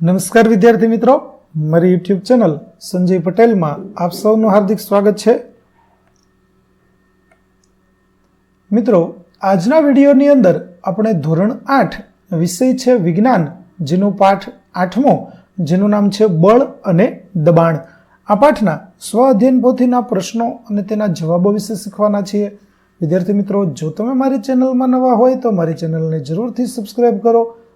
નમસ્કાર વિદ્યાર્થી મિત્રો. મારી યુટ્યુબ ચેનલ સંજય પટેલમાં આપ સૌનું હાર્દિક સ્વાગત છે. મિત્રો, આજના વિડીયોની અંદર આપણે ધોરણ આઠ, વિષય છે વિજ્ઞાન, જેનો પાઠ આઠમો, જેનું નામ છે બળ અને દબાણ. આ પાઠના સ્વ અધ્યયન પોથીના પ્રશ્નો અને તેના જવાબો વિશે શીખવાના છીએ. વિદ્યાર્થી મિત્રો, જો તમે મારી ચેનલમાં નવા હોય તો મારી ચેનલને જરૂરથી સબસ્ક્રાઈબ કરો.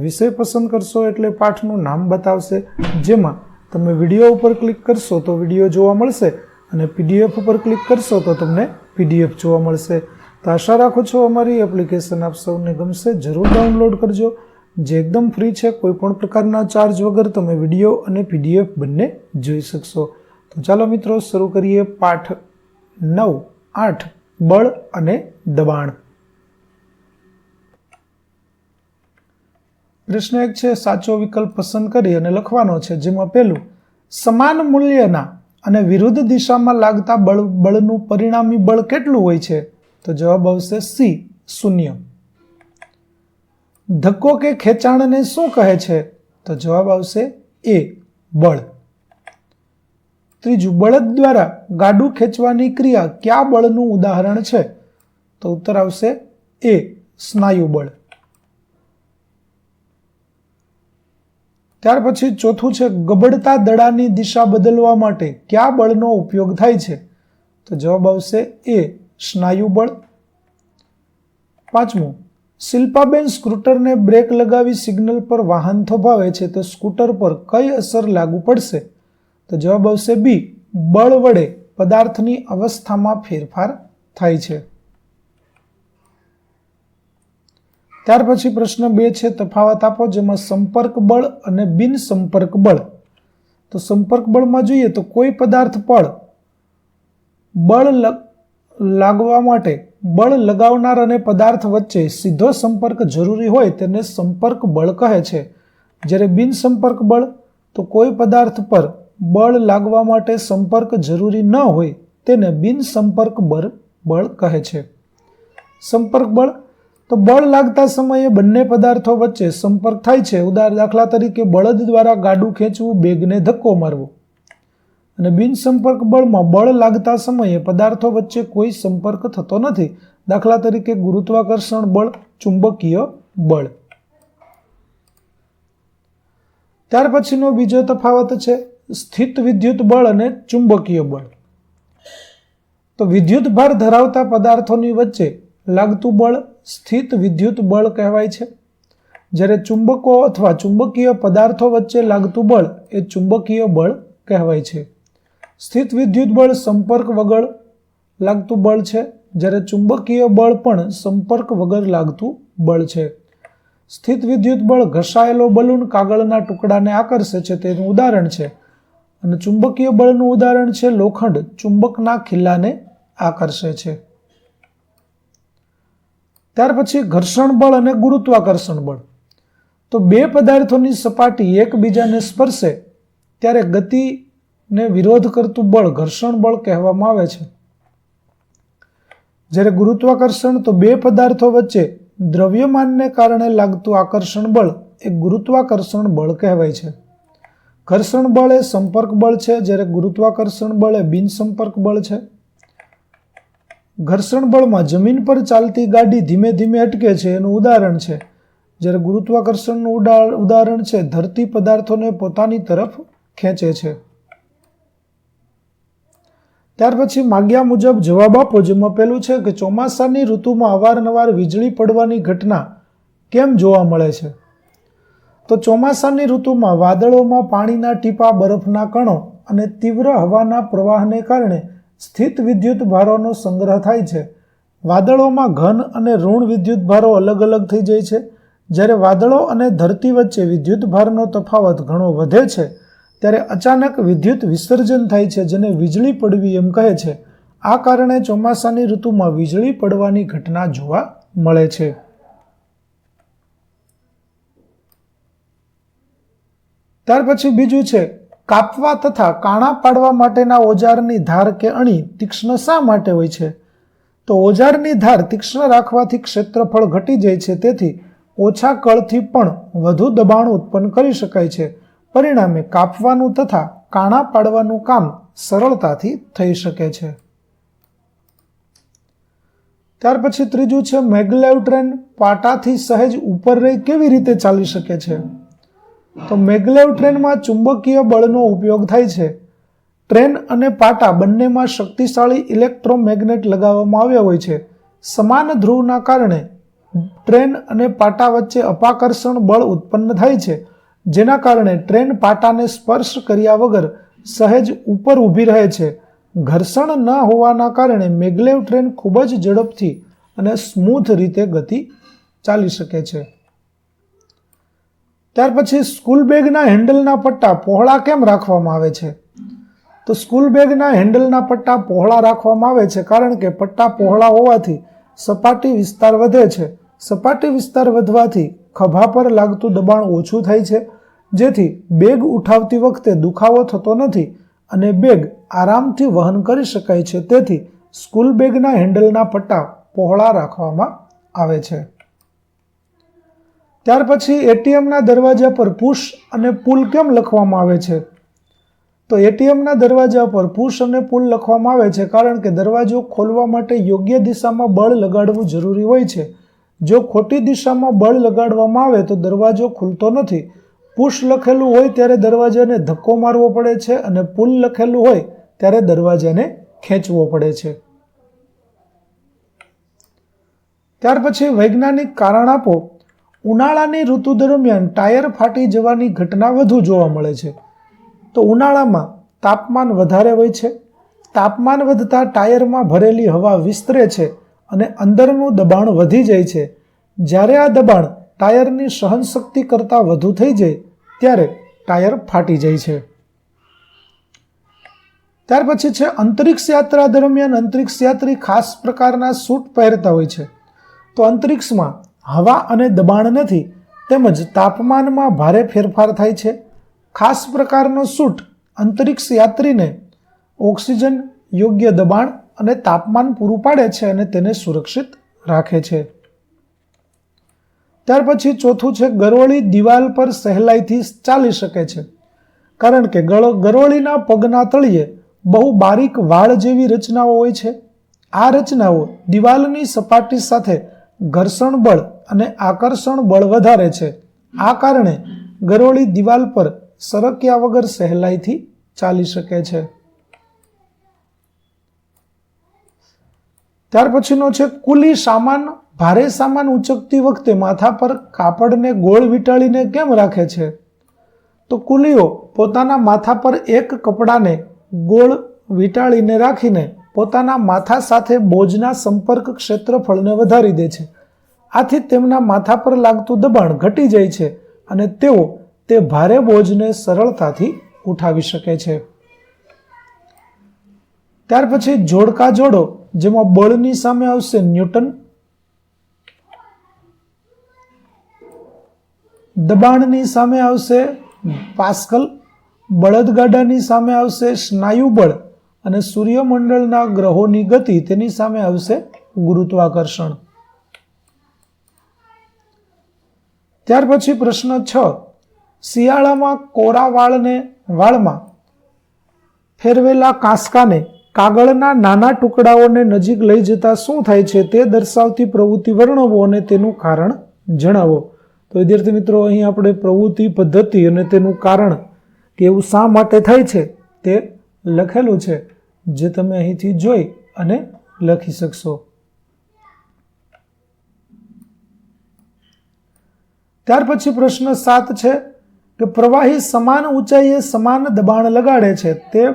વિષય પસંદ કરશો એટલે પાઠનું નામ બતાવશે. જેમાં તમે વીડિયો ઉપર ક્લિક કરશો તો વીડિયો જોવા મળશે અને પીડીએફ ઉપર ક્લિક કરશો તો તમને પીડીએફ જોવા મળશે. તો આશા રાખું છું અમારી એપ્લિકેશન આપ સૌને ગમશે. જરૂર ડાઉનલોડ કરજો. જે એકદમ ફ્રી છે, કોઈ પણ પ્રકારના ચાર્જ વગર તમે વીડિયો અને પીડીએફ બંને જોઈ શકશો. તો ચાલો મિત્રો, શરૂ કરીએ પાઠ નવ, આઠ, બળ અને દબાણ. પ્રશ્ન એક છે, સાચો વિકલ્પ પસંદ કરી અને લખવાનો છે, જેમાં પહેલું, સમાન મૂલ્યના અને વિરુદ્ધ દિશામાં લાગતા બળ, બળનું પરિણામી બળ કેટલું હોય છે? તો જવાબ આવશે સી શૂન્ય. ધક્કો કે ખેંચાણને શું કહે છે? તો જવાબ આવશે એ બળ. ત્રીજું, બળદ દ્વારા ગાડું ખેંચવાની ક્રિયા કયા બળનું ઉદાહરણ છે? તો ઉત્તર આવશે એ સ્નાયુ બળ ત્યાર પછી ચોથું છે, ગબડતા દડાની દિશા બદલવા માટે કયા બળનો ઉપયોગ થાય છે? તો જવાબ આવશે એ, સ્નાયુ બળ. પાંચમું, શિલ્પાબેન સ્કૂટરને બ્રેક લગાવી સિગ્નલ પર વાહન થોભાવે છે, તો સ્કૂટર પર કઈ અસર લાગુ પડશે? તો જવાબ આવશે બી, બળ વડે પદાર્થની અવસ્થામાં ફેરફાર થાય છે. ત્યાર પછી પ્રશ્ન બે છે, તફાવત આપો, જેમાં સંપર્ક બળ અને બિન સંપર્ક બળ. તો સંપર્ક બળમાં જોઈએ તો કોઈ પદાર્થ પર બળ લાગવા માટે બળ લગાવનાર અને પદાર્થ વચ્ચે સીધો સંપર્ક જરૂરી હોય તેને સંપર્ક બળ કહે છે. જ્યારે બિન સંપર્ક બળ, તો કોઈ પદાર્થ પર બળ લાગવા માટે સંપર્ક જરૂરી ન હોય તેને બિન સંપર્ક બળ બળ કહે છે. સંપર્ક બળ તો બળ લાગતા સમયે બંને પદાર્થો વચ્ચે સંપર્ક થાય છે. ઉદાહરણ દાખલા તરીકે બળદ દ્વારા ગાડું ખેંચવું, બેગને ધક્કો મારવો. અને બિનસંપર્ક બળમાં બળ લાગતા સમયે પદાર્થો વચ્ચે કોઈ સંપર્ક થતો નથી. દાખલા તરીકે ગુરુત્વાકર્ષણ બળ, ચુંબકીય બળ. ત્યાર પછીનો બીજો તફાવત છે સ્થિત વિદ્યુત બળ અને ચુંબકીય બળ. તો વિદ્યુત ભાર ધરાવતા પદાર્થોની વચ્ચે લાગતું બળ સ્થિત વિદ્યુત બળ કહેવાય છે. જ્યારે ચુંબકો અથવા ચુંબકીય પદાર્થો વચ્ચે લાગતું બળ એ ચુંબકીય બળ કહેવાય છે. સ્થિત વિદ્યુત બળ સંપર્ક વગર લાગતું બળ છે. જ્યારે ચુંબકીય બળ પણ સંપર્ક વગર લાગતું બળ છે. સ્થિત વિદ્યુત બળ ઘસાયેલો બલૂન કાગળના ટુકડાને આકર્ષે છે તેનું ઉદાહરણ છે. અને ચુંબકીય બળનું ઉદાહરણ છે લોખંડ ચુંબકના ખિલ્લાને આકર્ષે છે. ત્યાર પછી ઘર્ષણ બળ અને ગુરુત્વાકર્ષણ બળ. તો બે પદાર્થોની સપાટી એકબીજાને સ્પર્શે, ત્યારે ગતિને વિરોધ કરતું બળ ઘર્ષણ બળ કહેવામાં આવે છે. જ્યારે ગુરુત્વાકર્ષણ તો બે પદાર્થો વચ્ચે દ્રવ્યમાનને કારણે લાગતું આકર્ષણ બળ એ ગુરુત્વાકર્ષણ બળ કહેવાય છે. ઘર્ષણ બળ એ સંપર્ક બળ છે, જ્યારે ગુરુત્વાકર્ષણ બળ એ બિનસંપર્ક બળ છે. ઘર્ષણ બળમાં જમીન પર ચાલતી ગાડી ધીમે ધીમે અટકે છે, એનું ઉદાહરણ છે. જ્યારે ગુરુત્વાકર્ષણનું ઉદાહરણ છે, ધરતી પદાર્થોને પોતાની તરફ ખેંચે છે. ત્યાર પછી માગ્યા મુજબ જવાબ આપો, જેમાં પહેલું છે કે ચોમાસાની ઋતુમાં અવારનવાર વીજળી પડવાની ઘટના કેમ જોવા મળે છે? તો ચોમાસાની ઋતુમાં વાદળોમાં પાણીના ટીપા, બરફના કણો અને તીવ્ર હવાના પ્રવાહને કારણે સ્થિત વિદ્યુત ભારોનો સંગ્રહ થાય છે. વાદળોમાં ઘન અને ઋણ વિદ્યુત ભારો અલગ અલગ થઈ જાય છે. જ્યારે વાદળો અને ધરતી વચ્ચે વિદ્યુત ભારનો તફાવત ઘણો વધે છે, ત્યારે અચાનક વિદ્યુત વિસર્જન થાય છે જેને વીજળી પડવી એમ કહે છે. આ કારણે ચોમાસાની ઋતુમાં વીજળી પડવાની ઘટના જોવા મળે છે. ત્યાર પછી બીજું છે કાપવા તથા કાણા પાડવા માટેના ઓજારની ધાર કે અણી તીક્ષ્ણ શા માટે હોય છે? તો ઓજારની ધાર તીક્ષ્ણ રાખવાથી ક્ષેત્રફળ ઘટી જાય છે, તેથી ઓછા કળથી પણ વધુ દબાણ ઉત્પન્ન કરી શકાય છે. પરિણામે કાપવાનું તથા કાણા પાડવાનું કામ સરળતાથી થઈ શકે છે. ત્યાર પછી ત્રીજું છે મેગલેવ ટ્રેન પાટાથી સહેજ ઉપર રહી કેવી રીતે ચાલી શકે છે? તો મેગલેવ ટ્રેનમાં ચુંબકીય બળનો ઉપયોગ થાય છે. ટ્રેન અને પાટા બંનેમાં શક્તિશાળી ઇલેક્ટ્રોમેગ્નેટ લગાવવામાં આવ્યા હોય છે. સમાન ધ્રુવના કારણે ટ્રેન અને પાટા વચ્ચે અપાકર્ષણ બળ ઉત્પન્ન થાય છે, જેના કારણે ટ્રેન પાટાને સ્પર્શ કર્યા વગર સહેજ ઉપર ઊભી રહે છે. ઘર્ષણ ન હોવાના કારણે મેગલેવ ટ્રેન ખૂબ જ ઝડપથી અને સ્મૂથ રીતે ગતિ ચાલી શકે છે. ત્યાર પછી સ્કૂલ બેગના હેન્ડલના પટ્ટા પહોળા કેમ રાખવામાં આવે છે? તો સ્કૂલ બેગના હેન્ડલના પટ્ટા પહોળા રાખવામાં આવે છે કારણ કે પટ્ટા પહોળા હોવાથી સપાટી વિસ્તાર વધે છે. સપાટી વિસ્તાર વધવાથી ખભા પર લાગતું દબાણ ઓછું થાય છે. જેથી બેગ ઉઠાવતી વખતે દુખાવો થતો નથી અને બેગ આરામથી વહન કરી શકાય છે. તેથી સ્કૂલ બેગના હેન્ડલના પટ્ટા પહોળા રાખવામાં આવે છે. ત્યાર પછી એટીએમના દરવાજા પર પુશ અને પુલ કેમ લખવામાં આવે છે? તો એટીએમના દરવાજા પર પુશ અને પુલ લખવામાં આવે છે કારણ કે દરવાજો ખોલવા માટે યોગ્ય દિશામાં બળ લગાડવું જરૂરી હોય છે. જો ખોટી દિશામાં બળ લગાડવામાં આવે તો દરવાજો ખુલતો નથી. પુશ લખેલું હોય ત્યારે દરવાજાને ધક્કો મારવો પડે છે અને પુલ લખેલું હોય ત્યારે દરવાજાને ખેંચવો પડે છે. ત્યાર પછી વૈજ્ઞાનિક કારણ આપો. ઉનાળાની ઋતુ દરમિયાન ટાયર ફાટી જવાની ઘટના વધુ જોવા મળે છે. તો ઉનાળામાં તાપમાન વધારે હોય છે. તાપમાન વધતા ટાયરમાં ભરેલી હવા વિસ્તરે છે અને અંદરનું દબાણ વધી જાય છે. જ્યારે આ દબાણ ટાયરની સહનશક્તિ કરતાં વધુ થઈ જાય, ત્યારે ટાયર ફાટી જાય છે. ત્યાર પછી છે, અંતરિક્ષ યાત્રા દરમિયાન અંતરિક્ષ યાત્રી ખાસ પ્રકારના સૂટ પહેરતા હોય છે. તો અંતરિક્ષમાં હવા અને દબાણ નથી, તેમજ તાપમાનમાં ભારે ફેરફાર થાય છે. ખાસ પ્રકારનો સૂટ અંતરિક્ષ યાત્રીને ઓક્સિજન યોગ્ય દબાણ અને તાપમાન પૂરું પાડે છે અને તેને સુરક્ષિત રાખે છે. ત્યાર પછી ચોથું છે ગરોળી દિવાલ પર સહેલાઈથી ચાલી શકે છે. કારણ કે ગરોળીના પગના તળિયે બહુ બારીક વાળ જેવી રચનાઓ હોય છે. આ રચનાઓ દિવાલની સપાટી સાથે ઘર્ષણ બળ અને આકર્ષણ બળ વધારે છે. આ કારણે ગરોળી દિવાલ પર સરક્યા વગર સહેલાઈથી ચાલી શકે છે. ત્યાર પછીનો છે, કુલી સામાન, ભારે સામાન ઉચકતી વખતે માથા પર કાપડને ગોળ વીંટાળીને કેમ રાખે છે? તો કુલીઓ પોતાના માથા પર એક કપડાને ગોળ વીંટાળીને રાખીને પોતાના માથા સાથે બોજના સંપર્ક ક્ષેત્રફળને વધારી દે છે. આથી તેમના માથા પર લાગતું દબાણ ઘટી જાય છે અને તેઓ તે ભારે બોજને સરળતાથી ઉઠાવી શકે છે. ત્યાર પછી જોડકા જોડો, જેમાં બળની સામે આવશે ન્યૂટન. દબાણની સામે આવશે પાસ્કલ. બળદગાડાની સામે આવશે સ્નાયુ બળ અને સૂર્યમંડળના ગ્રહોની ગતિ તેની સામે આવશે ગુરુત્વાકર્ષણ. ત્યાર પછી પ્રશ્ન છ. શિયાળામાં કોરા વાળને વાળમાં ફેરવેલા કાંસકાને કાગળના નાના ટુકડાઓને નજીક લઈ જતા શું થાય છે તે દર્શાવતી પ્રવૃત્તિ વર્ણવો અને તેનું કારણ જણાવો. તો વિદ્યાર્થી મિત્રો, અહીં આપણે પ્રવૃત્તિ પદ્ધતિ અને તેનું કારણ કે એવું શા માટે થાય છે તે લખેલું છે, જે તમે અહીંથી જોઈ અને લખી શકશો. ત્યાર પછી પ્રશ્ન સાત છે કે પ્રવાહી સમાન ઊંચાઈએ સમાન દબાણ લગાડે છે, તે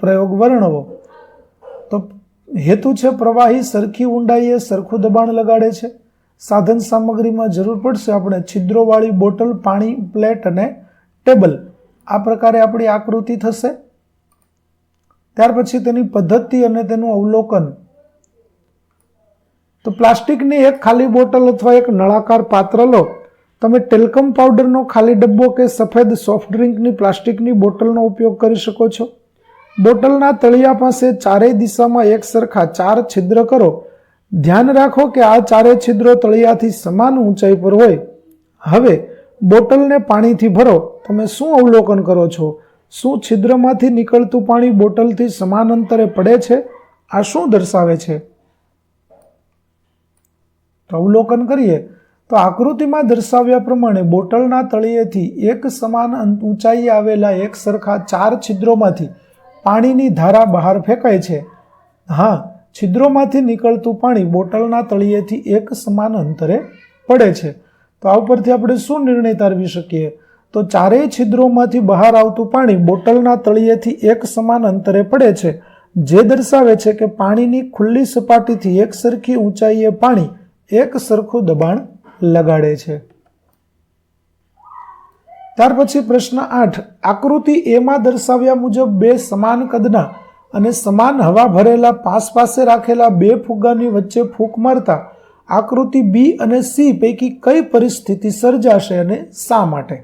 પ્રયોગ વર્ણવો. તો હેતુ છે પ્રવાહી સરખી ઊંડાઈએ સરખું દબાણ લગાડે છે. સાધન સામગ્રીમાં જરૂર પડશે આપણે છિદ્રોવાળી બોટલ, પાણી, પ્લેટ અને ટેબલ. આ પ્રકારે આપણી આકૃતિ થશે. ત્યાર પછી તેની પદ્ધતિ અને તેનું અવલોકન. તો પ્લાસ્ટિકની એક ખાલી બોટલ અથવા એક નળાકાર પાત્ર લો. તમે ટેલકમ પાવડરનો ખાલી ડબ્બો કે સફેદ સોફ્ટ ડ્રિંકની પ્લાસ્ટિકની બોટલનો ઉપયોગ કરી શકો છો. બોટલના તળિયા પાસે ચારેય દિશામાં એક સરખા ચાર છિદ્ર કરો. ધ્યાન રાખો કે આ ચારે છિદ્રો તળિયાથી સમાન ઊંચાઈ પર હોય. હવે બોટલને પાણીથી ભરો. તમે શું અવલોકન કરો છો? શું છિદ્રમાંથી નીકળતું પાણી બોટલથી સમાન અંતરે પડે છે? આ શું દર્શાવે છે? અવલોકન કરીએ. તો આકૃતિમાં દર્શાવ્યા પ્રમાણે બોટલના તળિયેથી એક સમાન ઊંચાઈ આવેલા એક સરખા ચાર છિદ્રોમાંથી પાણીની ધારા બહાર ફેંકાય છે. હા, છિદ્રોમાંથી નીકળતું પાણી બોટલના તળિયેથી એક સમાન અંતરે પડે છે. તો આ ઉપરથી આપણે શું નિર્ણય તારવી શકીએ? તો ચારેય છિદ્રોમાંથી બહાર આવતું પાણી બોટલના તળિયેથી એક સમાન અંતરે પડે છે, જે દર્શાવે છે કે પાણીની ખુલ્લી સપાટીથી એક સરખી ઊંચાઈએ પાણી એક સરખું દબાણ લગાડે છે. ત્યાર પછી પ્રશ્ન આઠ, આકૃતિ એમાં દર્શાવ્યા મુજબ બે સમાન કદના અને સમાન હવા ભરેલા પાસ પાસે રાખેલા બે ફુગ્ગાની વચ્ચે ફૂંક મારતા આકૃતિ બી અને સી પૈકી કઈ પરિસ્થિતિ સર્જાશે અને શા માટે?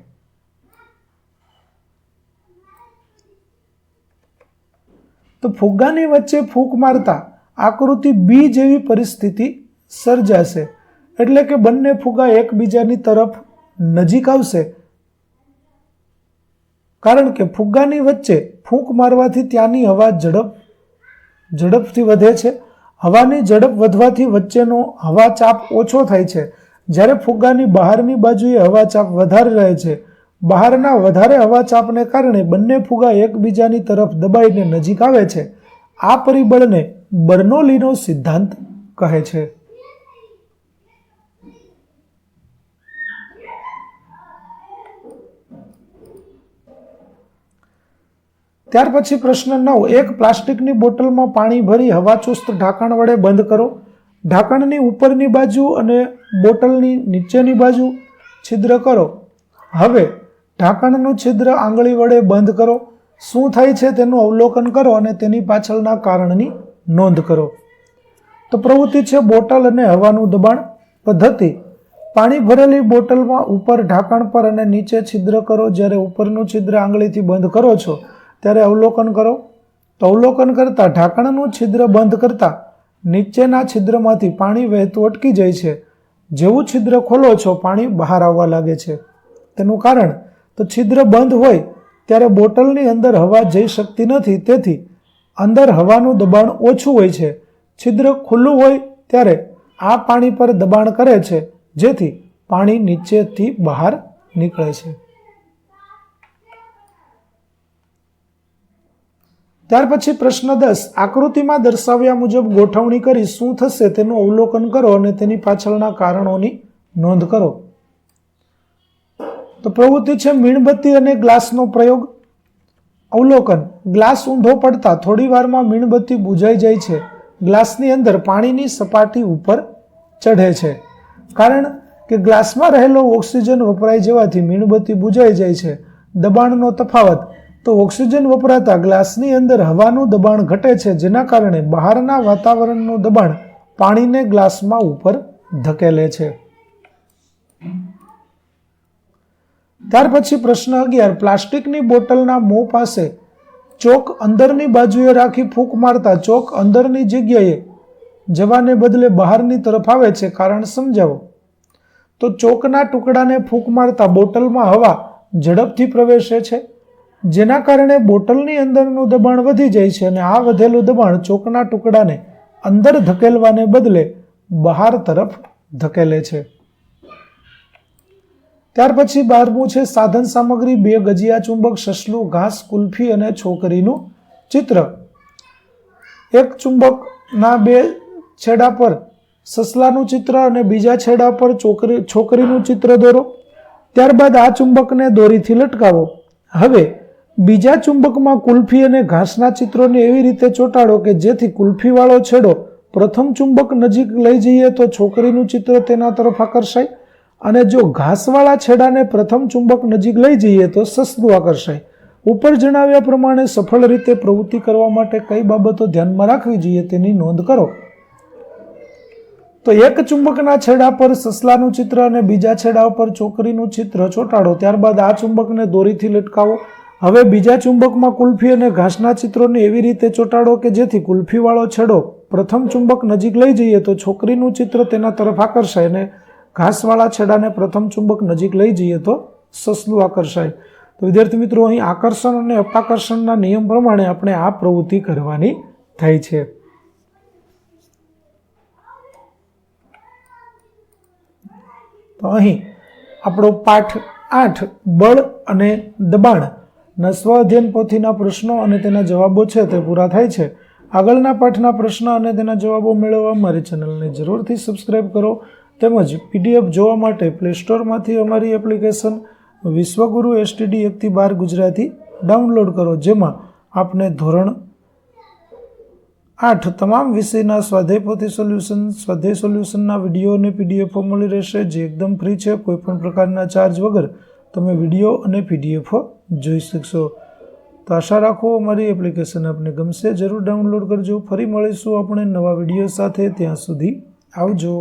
તો ફુગ્ગાની વચ્ચે ફૂંક મારતા આકૃતિ બી જેવી પરિસ્થિતિ સર્જાશે. એટલે કે બંને ફુગ્ગા એકબીજાની તરફ નજીક આવશે. કારણ કે ફુગ્ગાની વચ્ચે ફૂંક મારવાથી ત્યાંની હવા ઝડપ, ઝડપથી વધે છે. હવાની ઝડપ વધવાથી વચ્ચેનો હવા ચાપ ઓછો થાય છે. જ્યારે ફુગ્ગાની બહારની બાજુએ હવા ચાપ વધારે રહે છે બહારના વધારે હવાચાપને કારણે બંને ફુગા એકબીજાની તરફ દબાઈને નજીક આવે છે. આ પરિબળને બર્નોલીનો સિદ્ધાંત કહે છે. ત્યાર પછી પ્રશ્ન નવ, એક પ્લાસ્ટિકની બોટલમાં પાણી ભરી હવાચુસ્ત ઢાંકણ વડે બંધ કરો. ઢાંકણની ઉપરની બાજુ અને બોટલની નીચેની બાજુ છિદ્ર કરો. હવે ઢાંકણનું છિદ્ર આંગળી વડે બંધ કરો. શું થાય છે તેનું અવલોકન કરો અને તેની પાછળના કારણની નોંધ કરો. તો પ્રવૃત્તિ છે બોટલ અને હવાનું દબાણ પદ્ધતિ. પાણી ભરેલી બોટલમાં ઉપર ઢાંકણ પર અને નીચે છિદ્ર કરો. જ્યારે ઉપરનું છિદ્ર આંગળીથી બંધ કરો છો, ત્યારે અવલોકન કરો. તો અવલોકન કરતાં ઢાંકણનું છિદ્ર બંધ કરતાં નીચેના છિદ્રમાંથી પાણી વહેતું અટકી જાય છે. જેવું છિદ્ર ખોલો છો, પાણી બહાર આવવા લાગે છે. તેનું કારણ તો છિદ્ર બંધ હોય ત્યારે બોટલની અંદર હવા જઈ શકતી નથી. તેથી અંદર હવાનું દબાણ ઓછું હોય છે. છિદ્ર ખુલ્લું હોય ત્યારે આ પાણી પર દબાણ કરે છે, જેથી પાણી નીચેથી બહાર નીકળે છે. ત્યાર પછી પ્રશ્ન દસ. આકૃતિમાં દર્શાવ્યા મુજબ ગોઠવણી કરી શું થશે તેનું અવલોકન કરો અને તેની પાછળના કારણોની નોંધ કરો. તો પ્રવૃત્તિ છે મીણબત્તી અને ગ્લાસનો પ્રયોગ. અવલોકન, ગ્લાસ ઊંધો પડતા થોડી વારમાં મીણબત્તી બુજાઈ જાય છે. ગ્લાસની અંદર પાણીની સપાટી ઉપર ચઢે છે. કારણ કે ગ્લાસમાં રહેલો ઓક્સિજન વપરાઈ જવાથી મીણબત્તી બુજાઈ જાય છે. દબાણનો તફાવત, તો ઓક્સિજન વપરાતા ગ્લાસની અંદર હવાનું દબાણ ઘટે છે, જેના કારણે બહારના વાતાવરણનું દબાણ પાણીને ગ્લાસમાં ઉપર ધકેલે છે. ત્યાર પછી પ્રશ્ન અગિયાર, પ્લાસ્ટિકની બોટલના મોં પાસે ચોક અંદરની બાજુએ રાખી ફૂંક મારતા ચોક અંદરની જગ્યાએ જવાને બદલે બહારની તરફ આવે છે કારણ સમજાવો. તો ચોકના ટુકડાને ફૂંક મારતા બોટલમાં હવા ઝડપથી પ્રવેશે છે, જેના કારણે બોટલની અંદરનું દબાણ વધી જાય છે અને આ વધેલું દબાણ ચોકના ટુકડાને અંદર ધકેલવાને બદલે બહાર તરફ ધકેલે છે. ત્યાર પછી બારમું છે સાધન સામગ્રી, બે ગજિયા ચુંબક, સસલું ઘાસ, કુલ્ફી અને છોકરીનું ચિત્ર. એક ચુંબકના બે છેડા પર સસલાનું ચિત્ર અને બીજા છેડા પર છોકરી છોકરીનું ચિત્ર દોરો. ત્યારબાદ આ ચુંબકને દોરીથી લટકાવો. હવે બીજા ચુંબકમાં કુલ્ફી અને ઘાસના ચિત્રોને એવી રીતે ચોંટાડો કે જેથી કુલ્ફીવાળો છેડો પ્રથમ ચુંબક નજીક લઈ જઈએ તો છોકરીનું ચિત્ર તેના તરફ આકર્ષાય. અને જો ઘાસવાળા છેડાને પ્રથમ ચુંબક નજીક લઈ જઈએ તો સસલું આકર્ષાય ઉપર જણાવ્યા પ્રમાણે સફળ રીતે પ્રવૃત્તિ કરવા માટે કઈ બાબતો ધ્યાનમાં રાખવી જોઈએ તેની નોંધ કરો. તો એક ચુંબકના છેડા પર સસલાનું ચિત્ર અને બીજા છેડા પર ચોકરીનું ચિત્ર ચોંટાડો. ત્યારબાદ આ ચુંબકને દોરીથી લટકાવો. હવે બીજા ચુંબકમાં કુલ્ફી અને ઘાસના ચિત્રોને એવી રીતે ચોંટાડો કે જેથી કુલ્ફીવાળો છેડો પ્રથમ ચુંબક નજીક લઈ જઈએ તો છોકરીનું ચિત્ર તેના તરફ આકર્ષાય અને ઘાસવાળા છેડાને પ્રથમ ચુંબક નજીક લઈ જઈએ તો સસલું આકર્ષાય. તો વિદ્યાર્થી મિત્રો, અહીં આકર્ષણ અને અપાકર્ષણના નિયમ પ્રમાણે આપણે આ પ્રવૃત્તિ કરવાની થાય છે. તો અહીં આપણો પાઠ આઠ, બળ અને દબાણના સ્વ અધ્યયન પોથીના પ્રશ્નો અને તેના જવાબો છે તે પૂરા થાય છે. આગળના પાઠના પ્રશ્ન અને તેના જવાબો મેળવવા મારી ચેનલને જરૂરથી સબસ્ક્રાઈબ કરો. તેમજ પીડીએફ જોવા માટે પ્લે સ્ટોરમાંથી અમારી એપ્લિકેશન વિશ્વગુરુ એસટીડી એકથી બાર ગુજરાતી ડાઉનલોડ કરો, જેમાં આપને ધોરણ આઠ તમામ વિષયના સ્વાધ્યાય પોથી સોલ્યુશન સ્વાધ્યાય સોલ્યુશનના વીડિયો અને પીડીએફો મળી રહેશે, જે એકદમ ફ્રી છે. કોઈપણ પ્રકારના ચાર્જ વગર તમે વીડિયો અને પીડીએફો જોઈ શકશો. તો આશા રાખો અમારી એપ્લિકેશન આપને ગમશે. જરૂર ડાઉનલોડ કરજો. ફરી મળીશું આપણે નવા વીડિયો સાથે. ત્યાં સુધી આવજો.